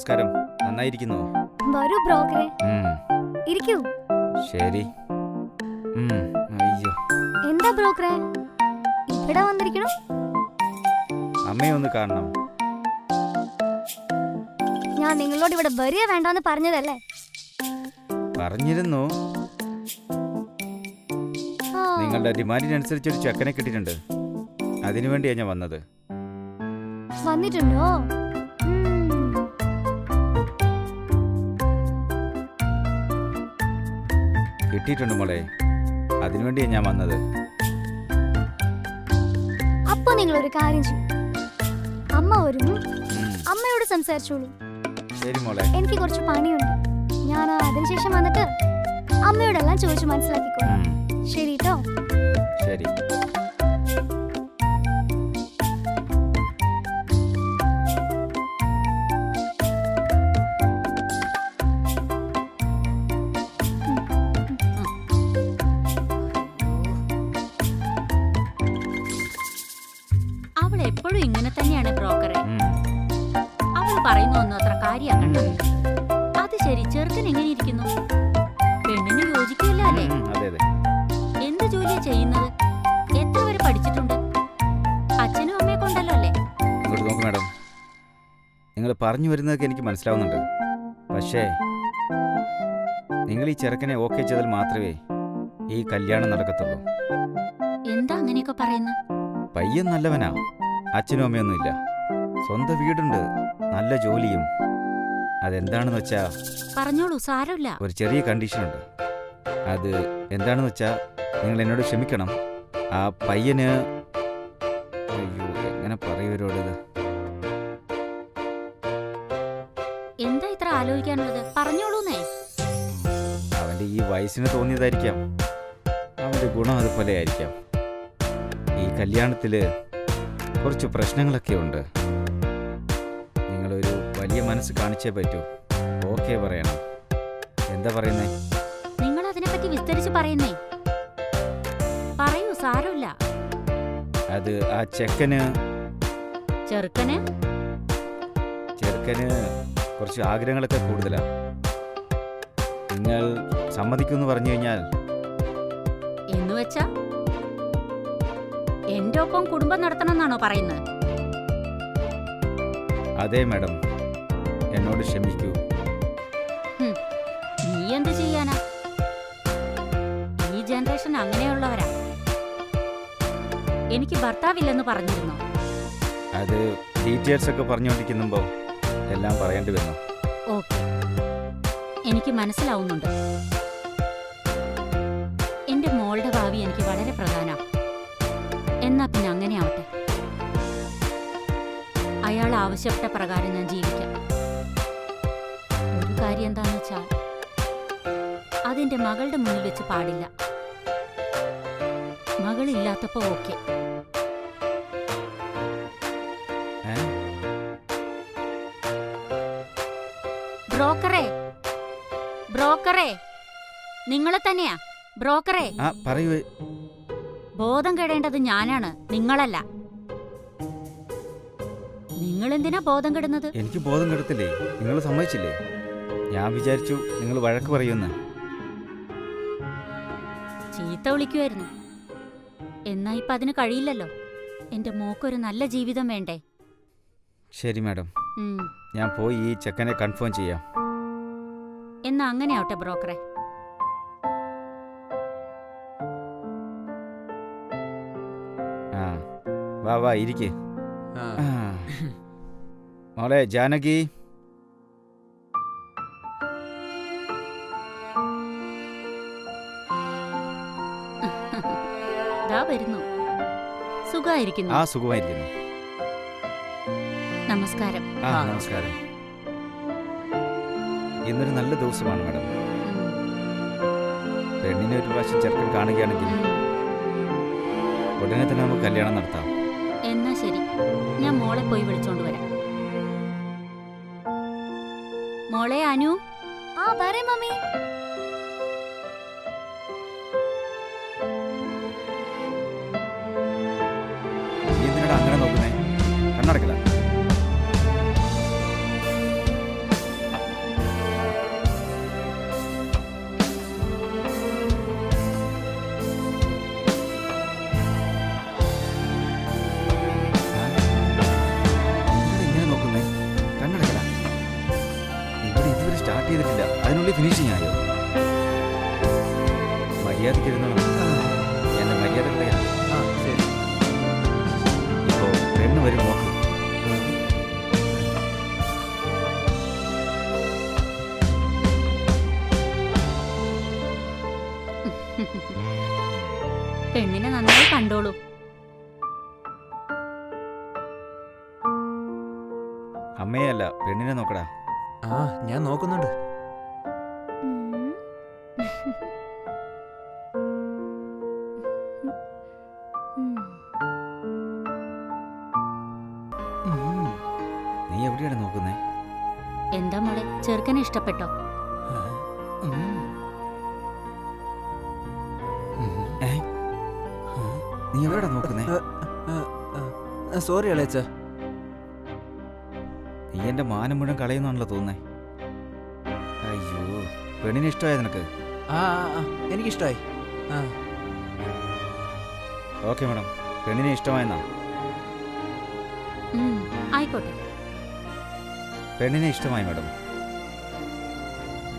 നമസ്കാരം. നന്നായിരിക്കുന്നു? വരൂ ബ്രോക്കറെ. ഇരിക്കൂ. ശരി. അയ്യോ. എന്താ ബ്രോക്കറെ? ഇവിടെ വന്നിരിക്കണം? അമ്മയെ ഒന്ന് കാണണം. ഞാൻ നിങ്ങളോട് ഇവിടെ വരിക വേണ്ടെന്ന് പറഞ്ഞതല്ലേ? പറഞ്ഞിരുന്നു. നിങ്ങളുടെ ഡിമാൻഡിനനുസരിച്ച് ഒരു ചെക്കനെ കിട്ടിയിട്ടുണ്ട്. അതിനു വേണ്ടിയാ ഞാൻ വന്നത്. വന്നിട്ടുണ്ടോ? കിട്ടിയിട്ടുണ്ട് മോളെ. അതിനു വേണ്ടിയാണ് ഞാൻ വന്നത്. അപ്പൊ നിങ്ങൾ ഒരു കാര്യം ചെയ്യും. അമ്മ വരും അമ്മയോട് സംസാരിച്ചോളൂ. ശരി മോളെ. എനിക്ക് കുറച്ച് പണിയുണ്ട്. ഞാൻ അതിനുശേഷം വന്നിട്ട് അമ്മയോടെല്ലാം ചോദിച്ചു മനസ്സിലാക്കിക്കോളൂ. ഉം, ശരി കേട്ടോ ശരി. ഒന്നും കണ്ടോ? അത് ശരി ചെറുക്കൻ എങ്ങനെ ഇരിക്കുന്നു പെണ്ണിന് യോജിക്കില്ല അല്ലേ? എന്ത് ജോലിയാ ചെയ്യുന്നത്? എത്ര വരെ പഠിച്ചിട്ടുണ്ട്? അച്ഛനും അമ്മയെ കൊണ്ടല്ലോ അല്ലേ? ഇങ്ങോട്ട് നോക്ക് മാഡം. നിങ്ങൾ പറഞ്ഞു വരുന്നതൊക്കെ എനിക്ക് മനസ്സിലാവുന്നുണ്ട്. പക്ഷേ നിങ്ങൾ ഈ ചെറുക്കനെ ഓക്കെ ചെയ്താൽ മാത്രമേ ഈ കല്യാണം നടക്കത്തുള്ളൂ. എന്താ അങ്ങനെയൊക്കെ പറയുന്നു? പയ്യൻ നല്ലവനാ. അച്ഛനും അമ്മയൊന്നുമില്ല. സ്വന്തം വീടുണ്ട്. നല്ല ജോലിയും അതെന്താണെന്ന് വെച്ചാ പറഞ്ഞോളൂ സാരമില്ല. ഒരു ചെറിയ കണ്ടീഷൻ ഉണ്ട് അത് എന്താണെന്ന് വെച്ചാ നിങ്ങൾ എന്നോട് ക്ഷമിക്കണം. ആ പയ്യന് അയ്യോ എങ്ങനെ പറയൂരോടിത് എന്താ ഇത്ര ആലോചിക്കാനുള്ളത്? പറഞ്ഞോളൂന്നേ. അവന്റെ ഈ വയസ്സിന് തോന്നിയതായിരിക്കാം. അവന്റെ ഗുണം അതുപോലെ ആയിരിക്കാം. ഈ കല്യാണത്തിൽ കുറച്ച് പ്രശ്നങ്ങളൊക്കെ ഉണ്ട്. വലിയ മനസ്സ് കാണിച്ചേ പറ്റൂ. ഓക്കെ പറയണം. എന്താ പറയുന്നേ? നിങ്ങൾ അതിനെപ്പറ്റി വിസ്തരിച്ച് പറയുന്നേ. പറയൂ സാരമില്ല. അത് ആ ചെക്കന്. ചെറുക്കന്? ചെറുക്കന് കുറച്ച് ആഗ്രഹങ്ങളൊക്കെ കൂടുതലാ. നിങ്ങൾ സമ്മതിക്കുമെന്ന് പറഞ്ഞു കഴിഞ്ഞാൽ? എന്ന് വെച്ചാ? എന്റെ ഒപ്പം കുടുംബം നടത്തണം എന്നാണോ പറയുന്നത്? അതെ മാഡം. എന്നോട് ക്ഷമിക്കൂ. നീ എന്ത് ചെയ്യാനാ? ഈ ജനറേഷൻ അങ്ങനെയുള്ളവരാ. എനിക്ക് ഭർത്താവില്ലെന്ന് പറഞ്ഞിരുന്നു? അത് ഡീറ്റെയിൽസ് ഒക്കെ പറഞ്ഞുകൊണ്ടിരിക്കുമ്പോ എല്ലാം പറയേണ്ടി വന്നു. ഓക്കെ. എനിക്ക് മനസ്സിലാവുന്നുണ്ട്. എന്റെ മോളുടെ ഭാവി എനിക്ക് വളരെ പ്രധാന. എന്നാ പിന്നെ അങ്ങനെയാവട്ടെ. അയാൾ ആവശ്യപ്പെട്ട പ്രകാരം ഞാൻ ജീവിക്കാം. കാര്യം എന്താണെന്ന് വെച്ചാൽ അതെന്റെ മകളുടെ മുന്നിൽ വെച്ച് പാടില്ല. മകളില്ലാത്തപ്പോ ഓക്കെ. ബ്രോക്കറേ ബ്രോക്കറെ നിങ്ങളെ തന്നെയാ ബ്രോക്കറെ. പറയൂ. ബോധം കെടേണ്ടത് ഞാനാണ് നിങ്ങളല്ല. നിങ്ങൾ എന്തിനാ ബോധം കെടുന്നത്? എനിക്ക് ബോധം കെടുത്തില്ലേ? നിങ്ങൾ സമ്മതിച്ചില്ലേ? ഞാൻ വിചാരിച്ചു നിങ്ങൾ വഴക്ക് പറയുമെന്ന്. ചീത്ത വിളിക്കുമായിരുന്നു എന്നാ ഇപ്പൊ അതിന് കഴിയില്ലല്ലോ. എന്റെ മോക്കൊരു നല്ല ജീവിതം വേണ്ടേ? ശരി മാഡം. ഉം. ഞാൻ പോയി ഈ ചെക്കനെ കൺഫേം ചെയ്യാം. എന്നാ അങ്ങനെ ആവട്ടെ ബ്രോക്കറെ. ആ വാ വാ ഇരിക്കേ. ആ, ആ. മോളെ ജാനകി. സുഖമായിരിക്കുന്നു. ആ സുഖമായിരിക്കുന്നു. നമസ്കാരം. ആ. നമസ്കാരം. ഇന്നൊരു നല്ല ദിവസമാണ് മാഡം. പെണ്ണിനെ ഒരു പ്രാവശ്യം ചെറുക്കൻ കാണുകയാണെങ്കിൽ. ഉടനെ തന്നെ നമുക്ക് കല്യാണം നടത്താം. എന്നാ ശരി. ഞാൻ മോളെ പോയി വിളിച്ചോണ്ട് വരാം. മോളെ അനു? ആ വരെ മമ്മി. മര്യാദയ്ക്ക് ഇരുന്നോളാം എന്നെ മര്യാദ കളയാം ആ ശരി. ഇപ്പോ പെണ്ണ് വരും നോക്ക്. പെണ്ണിനെ നന്നായി കണ്ടോളൂ. അമ്മയല്ല പെണ്ണിനെ നോക്കടാ. ആ ഞാൻ നോക്കുന്നുണ്ട്. നീ എവിടെ നോക്കുന്നേ? സോറി അളേച്ച നീ എന്റെ മാനം മുഴുവൻ കളയുന്നാണല്ലോ തോന്നുന്നേ. അയ്യോ പെണ്ണിനെ ഇഷ്ടമായ നിനക്ക്? ആ ആ ഓക്കെ മാഡം പെണ്ണിനെ ഇഷ്ടമായെന്നാ. ആയിക്കോട്ടെ. പെണ്ണിനെ ഇഷ്ടമായി മാഡം.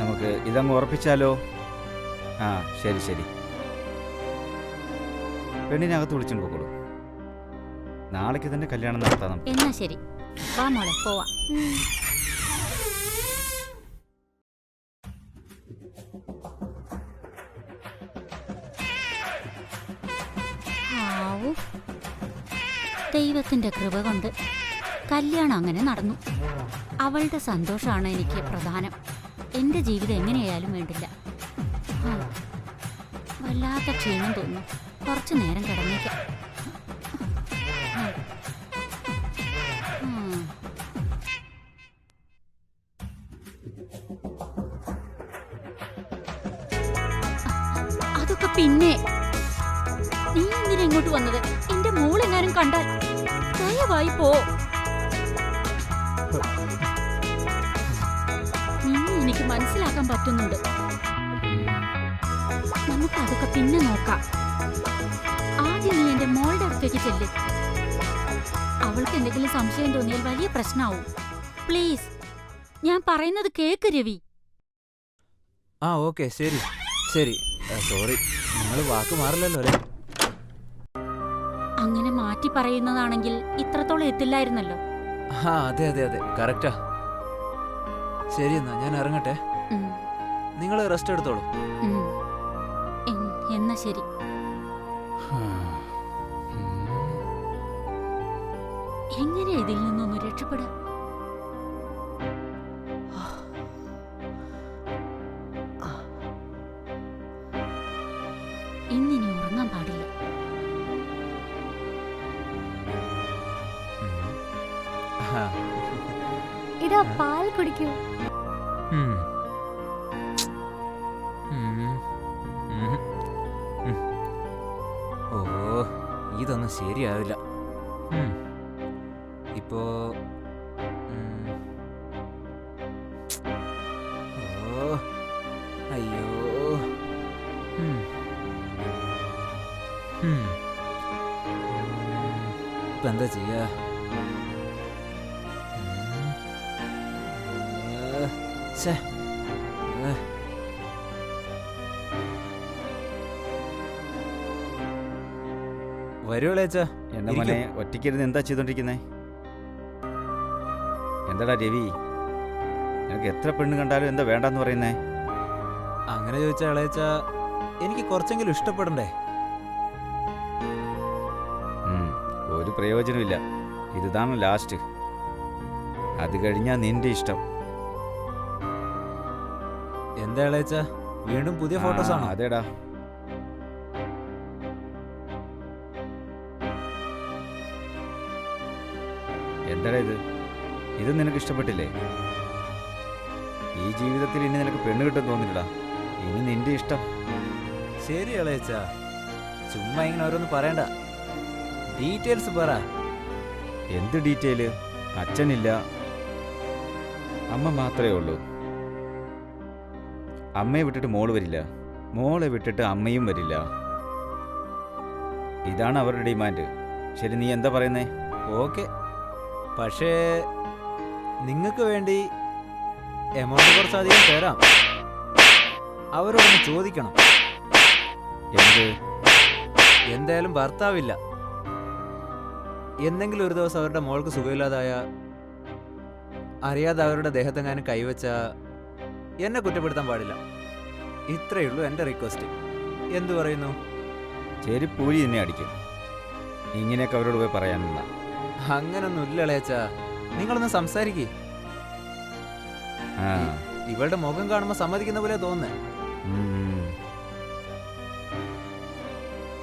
നമുക്ക് ഇതങ്ങ് ഉറപ്പിച്ചാലോ? ആ ശരി ശരി. പെണ്ണിനെ അകത്ത് വിളിച്ചുകൊണ്ട് നാളേക്ക് തന്നെ കല്യാണം നടത്താം എന്നാ ശരി. വാ മോളെ പോവാ. ദൈവത്തിന്റെ കൃപ കൊണ്ട് കല്യാണം അങ്ങനെ നടന്നു. അവളുടെ സന്തോഷമാണ് എനിക്ക് പ്രധാനം. എന്റെ ജീവിതം എങ്ങനെയായാലും വേണ്ടില്ല. വല്ലാത്ത ക്ഷീണം തോന്നുന്നു. കുറച്ചു നേരം കിടന്നേക്കാം. അതൊക്കെ പിന്നെ. നീ എന്തിനാ ഇങ്ങോട്ട് വന്നത്? എന്റെ മോളെങ്ങാനും കണ്ടാൽ ദയവായി പോ. എനിക്ക് മനസ്സിലാക്കാൻ പറ്റുന്നുണ്ട്. നമുക്ക് അതൊക്കെ പിന്നെ നോക്കാം. ആദ്യം നീ എന്റെ മോളുടെ അടുത്തേക്ക് ചെല്ല്. അവൾക്ക് എന്തെങ്കിലും സംശയം തോന്നിയാൽ വലിയ പ്രശ്നമാവും പ്ലീസ് ഞാൻ പറയുന്നത് കേക്ക് രവി. ആ ഓക്കെ ശരി ശരി. സോറി നിങ്ങൾ വാക്ക് മാറില്ലല്ലോ അല്ലേ? അങ്ങനെ മാറ്റി പറയുന്നതാണെങ്കിൽ ഇത്രത്തോളം എത്തില്ലായിരുന്നല്ലോ. ആ അതെ അതെ അതെ കറക്റ്റാ. ശരി എന്നാ ഞാൻ ഇറങ്ങട്ടെ. നിങ്ങൾ റെസ്റ്റ് എടുത്തോളൂ. എന്നാ ശരി. ഇതിൽ നിന്നൊന്ന് രക്ഷപ്പെടാം ഇന്നിനി ഉറങ്ങാൻ പാടില്ല ആ. ഇതാ പാൽ കുടിക്കൂ. ഓ ഇതൊന്നും ശരിയാവില്ല. ഇപ്പോ. ഓ അയ്യോ. ഇപ്പൊ എന്താ ചെയ്യാ ഉം. ഏ, ശ്ശേ. ഏ. വരൂ എന്റെ. മോനെ ഒറ്റയ്ക്കിരുന്ന് എന്താ ചെയ്തോണ്ടിരിക്കുന്നേ എന്താടാ രവി? നിനക്ക് എത്ര പെണ്ണ് കണ്ടാലും എന്താ വേണ്ടെന്ന് പറയുന്നേ? അങ്ങനെ ചോദിച്ചാ ഇളയച്ച എനിക്ക് കുറച്ചെങ്കിലും ഇഷ്ടപ്പെടണ്ടേ? ഒരു പ്രയോജനമില്ല ഇതാണ് ലാസ്റ്റ്. അത് കഴിഞ്ഞാ നിന്റെ ഇഷ്ടം. എന്താ ഇളയച്ച വീണ്ടും പുതിയ ഫോട്ടോസ് ആണോ? അതേടാ. എന്താടാ ഇത്? ഇത് നിനക്ക് ഇഷ്ടപ്പെട്ടില്ലേ? ഈ ജീവിതത്തിൽ ഇനി നിനക്ക് പെണ്ണ് കിട്ടും തോന്നില്ലടാ. ഇനി നിന്റെ ഇഷ്ടം. ശരി ഇളയച്ച. ചുമ്മാ ഇങ്ങനെ ഓരോന്ന് പറയണ്ട. ഡീറ്റെയിൽസ് പറ. എന്ത് ഡീറ്റെയിൽ അച്ഛനില്ല. അമ്മ മാത്രമേ ഉള്ളൂ. അമ്മയെ വിട്ടിട്ട് മോൾ വരില്ല. മോളെ വിട്ടിട്ട് അമ്മയും വരില്ല. ഇതാണ് അവരുടെ ഡിമാൻഡ്. ശരി നീ എന്താ പറയുന്നേ? ഓക്കെ. പക്ഷേ നിങ്ങൾക്ക് വേണ്ടി എമൗണ്ട് കുറച്ചധികം തരാം. അവരോടൊന്ന് ചോദിക്കണം. എന്ത്? എന്തായാലും ഭർത്താവില്ല. എന്തെങ്കിലും ഒരു ദിവസം അവരുടെ മോൾക്ക് സുഖമില്ലാതായ അറിയാതെ അവരുടെ ദേഹത്തെങ്ങാനും കൈവച്ച എന്നെ കുറ്റപ്പെടുത്താൻ പാടില്ല. ഇത്രയേ ഉള്ളൂ എന്റെ റിക്വസ്റ്റ് എന്തു പറയുന്നു? ശരി പൂരി തന്നെ അടിക്കും. ഇങ്ങനെയൊക്കെ അവരോട് പോയി പറയാനില്ല. അങ്ങനൊന്നും ഇല്ല ഇളയച്ചാ. നിങ്ങളൊന്ന് സംസാരിക്കേ. ഇവളുടെ മുഖം കാണുമ്പോൾ സമ്മതിക്കുന്ന പോലെ തോന്നുന്നു.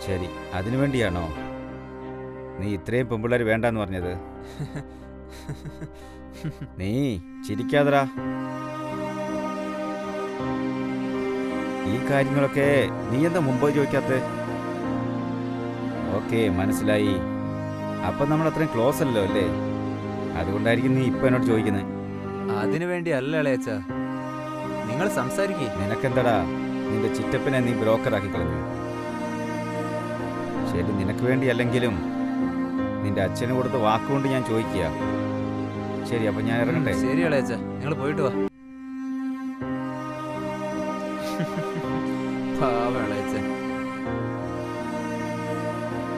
ശരി അതിനു വേണ്ടിയാണോ? നീ ഇത്രയും പെമ്പിള്ളേർ വേണ്ടെന്ന് പറഞ്ഞത്. നീ ചിരിക്കാതടാ. ഈ കാര്യങ്ങളൊക്കെ നീ എന്താ മുമ്പ് ചോദിക്കാത്ത? ഓക്കെ മനസ്സിലായി. അപ്പം നമ്മൾ അത്രയും ക്ലോസ് അല്ലോ അല്ലേ? അതുകൊണ്ടായിരിക്കും നീ ഇപ്പൊ എന്നോട് ചോദിക്കുന്നത് അതിനു വേണ്ടി അല്ല ഇളയച്ച. നിങ്ങൾ സംസാരിക്കേ. നിനക്കെന്താടാ? നിന്റെ ചിറ്റപ്പിനെ നീ ബ്രോക്കറാക്കി കളഞ്ഞു. ശരി നിനക്ക് വേണ്ടി അല്ലെങ്കിലും നിന്റെ അച്ഛന് കൊടുത്ത വാക്കുകൊണ്ട് ഞാൻ ചോദിക്കുക. ശരി അപ്പൊ ഞാൻ ഇറങ്ങട്ടെ? ശരി ഇളയച്ച. നിങ്ങൾ പോയിട്ട് വാ.